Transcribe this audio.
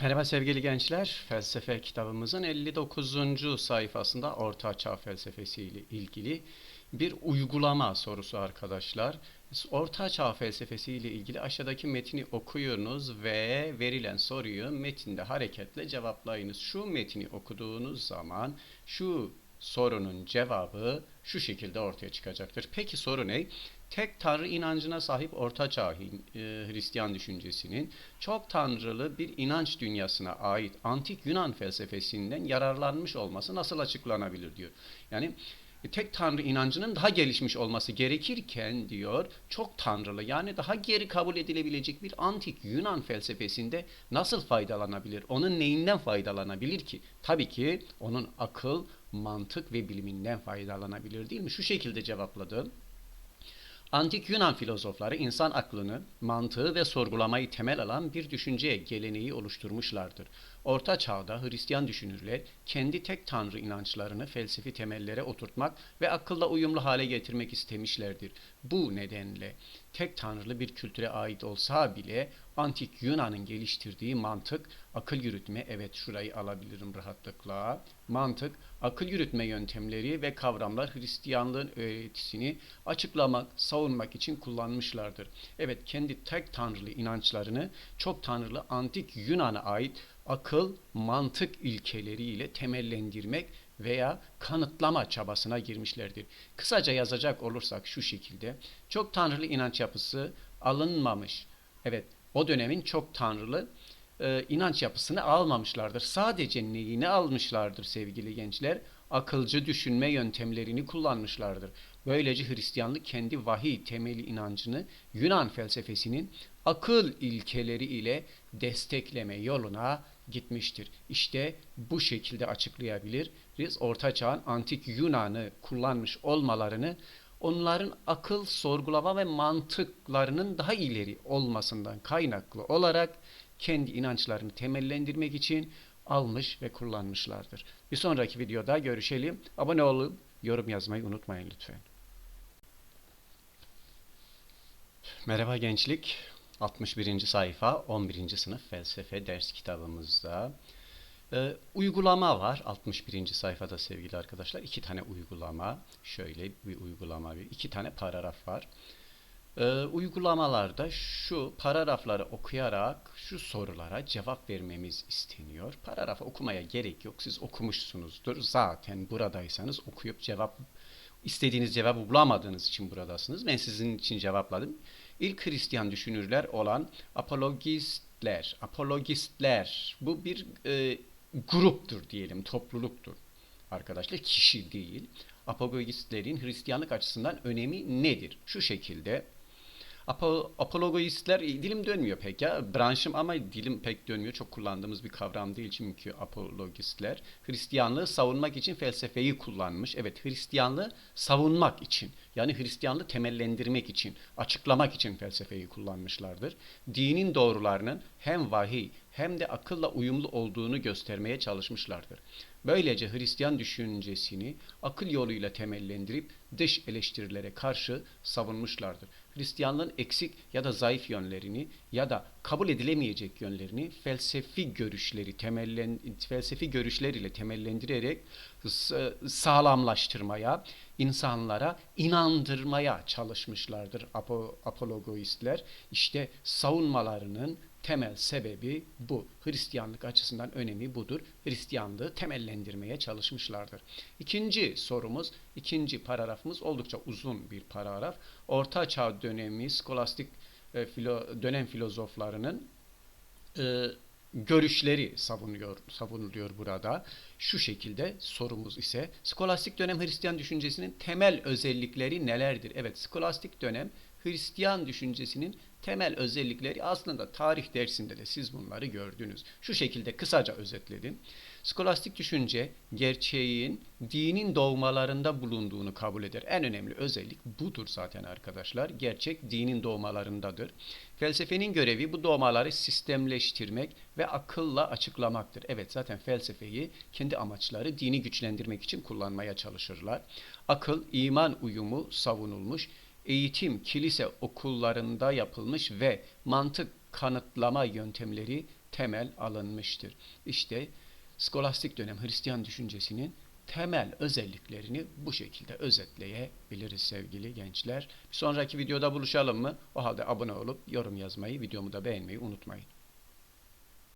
Merhaba sevgili gençler. Felsefe kitabımızın 59. sayfasında Orta Çağ felsefesi ile ilgili bir uygulama sorusu arkadaşlar. Orta Çağ felsefesi ile ilgili aşağıdaki metni okuyunuz ve verilen soruyu metinde hareketle cevaplayınız. Şu metni okuduğunuz zaman şu sorunun cevabı şu şekilde ortaya çıkacaktır. Peki soru ne? Tek tanrı inancına sahip Orta Çağ e, Hristiyan düşüncesinin çok tanrılı bir inanç dünyasına ait antik Yunan felsefesinden yararlanmış olması nasıl açıklanabilir diyor. Yani tek tanrı inancının daha gelişmiş olması gerekirken diyor çok tanrılı yani daha geri kabul edilebilecek bir antik Yunan felsefesinde nasıl faydalanabilir? Onun neyinden faydalanabilir ki? Tabii ki onun akıl, mantık ve biliminden faydalanabilir değil mi? Şu şekilde cevapladım. Antik Yunan filozofları insan aklını, mantığı ve sorgulamayı temel alan bir düşünce geleneği oluşturmuşlardır. Orta Çağ'da Hristiyan düşünürler kendi tek tanrı inançlarını felsefi temellere oturtmak ve akılla uyumlu hale getirmek istemişlerdir. Bu nedenle tek tanrılı bir kültüre ait olsa bile antik Yunan'ın geliştirdiği mantık, akıl yürütme, evet şurayı alabilirim rahatlıkla. Mantık, akıl yürütme yöntemleri ve kavramlar Hristiyanlığın öğretisini açıklamak, savunmak için kullanmışlardır. Evet, kendi tek tanrılı inançlarını çok tanrılı antik Yunan'a ait akıl, mantık ilkeleriyle temellendirmek veya kanıtlama çabasına girmişlerdir. Kısaca yazacak olursak şu şekilde, çok tanrılı inanç yapısı alınmamış. Evet, o dönemin çok tanrılı e, inanç yapısını almamışlardır. Sadece neyini almışlardır sevgili gençler? Akılcı düşünme yöntemlerini kullanmışlardır. Böylece Hristiyanlık kendi vahiy temeli inancını Yunan felsefesinin akıl ilkeleri ile destekleme yoluna gitmiştir. İşte bu şekilde açıklayabiliriz. Orta Çağ'ın antik Yunan'ı kullanmış olmalarını onların akıl, sorgulama ve mantıklarının daha ileri olmasından kaynaklı olarak kendi inançlarını temellendirmek için almış ve kullanmışlardır. Bir sonraki videoda görüşelim. Abone olup yorum yazmayı unutmayın lütfen. Merhaba gençlik. 61. sayfa 11. sınıf felsefe ders kitabımızda. Ee, uygulama var 61. sayfada sevgili arkadaşlar. iki tane uygulama. Şöyle bir uygulama, bir iki tane paragraf var. Ee, uygulamalarda şu paragrafları okuyarak şu sorulara cevap vermemiz isteniyor. Paragrafı okumaya gerek yok. Siz okumuşsunuzdur. Zaten buradaysanız okuyup cevap istediğiniz cevabı bulamadığınız için buradasınız. Ben sizin için cevapladım. İlk Hristiyan düşünürler olan apologistler, apologistler bu bir e, gruptur diyelim, topluluktur arkadaşlar, kişi değil. Apologistlerin Hristiyanlık açısından önemi nedir? Şu şekilde Apo, apologistler dilim dönmüyor pek ya. Branşım ama dilim pek dönmüyor. Çok kullandığımız bir kavram değil çünkü apologistler Hristiyanlığı savunmak için felsefeyi kullanmış. Evet Hristiyanlığı savunmak için yani Hristiyanlığı temellendirmek için, açıklamak için felsefeyi kullanmışlardır. Dinin doğrularının hem vahiy hem de akılla uyumlu olduğunu göstermeye çalışmışlardır. Böylece Hristiyan düşüncesini akıl yoluyla temellendirip dış eleştirilere karşı savunmuşlardır. Hristiyanlığın eksik ya da zayıf yönlerini ya da kabul edilemeyecek yönlerini felsefi görüşleri temellen felsefi görüşler ile temellendirerek sağlamlaştırmaya, insanlara inandırmaya çalışmışlardır apo, apologistler. İşte savunmalarının temel sebebi bu. Hristiyanlık açısından önemi budur. Hristiyanlığı temellendirmeye çalışmışlardır. İkinci sorumuz, ikinci paragrafımız oldukça uzun bir paragraf. Orta Çağ dönemi skolastik e, filo, dönem filozoflarının e, görüşleri savunuyor, savunuluyor burada. Şu şekilde sorumuz ise skolastik dönem Hristiyan düşüncesinin temel özellikleri nelerdir? Evet, skolastik dönem Hristiyan düşüncesinin temel özellikleri aslında tarih dersinde de siz bunları gördünüz. Şu şekilde kısaca özetledim. Skolastik düşünce gerçeğin dinin doğmalarında bulunduğunu kabul eder. En önemli özellik budur zaten arkadaşlar. Gerçek dinin doğmalarındadır. Felsefenin görevi bu doğmaları sistemleştirmek ve akılla açıklamaktır. Evet zaten felsefeyi kendi amaçları dini güçlendirmek için kullanmaya çalışırlar. Akıl, iman uyumu savunulmuş eğitim kilise okullarında yapılmış ve mantık kanıtlama yöntemleri temel alınmıştır. İşte skolastik dönem Hristiyan düşüncesinin temel özelliklerini bu şekilde özetleyebiliriz sevgili gençler. Bir sonraki videoda buluşalım mı? O halde abone olup yorum yazmayı, videomu da beğenmeyi unutmayın.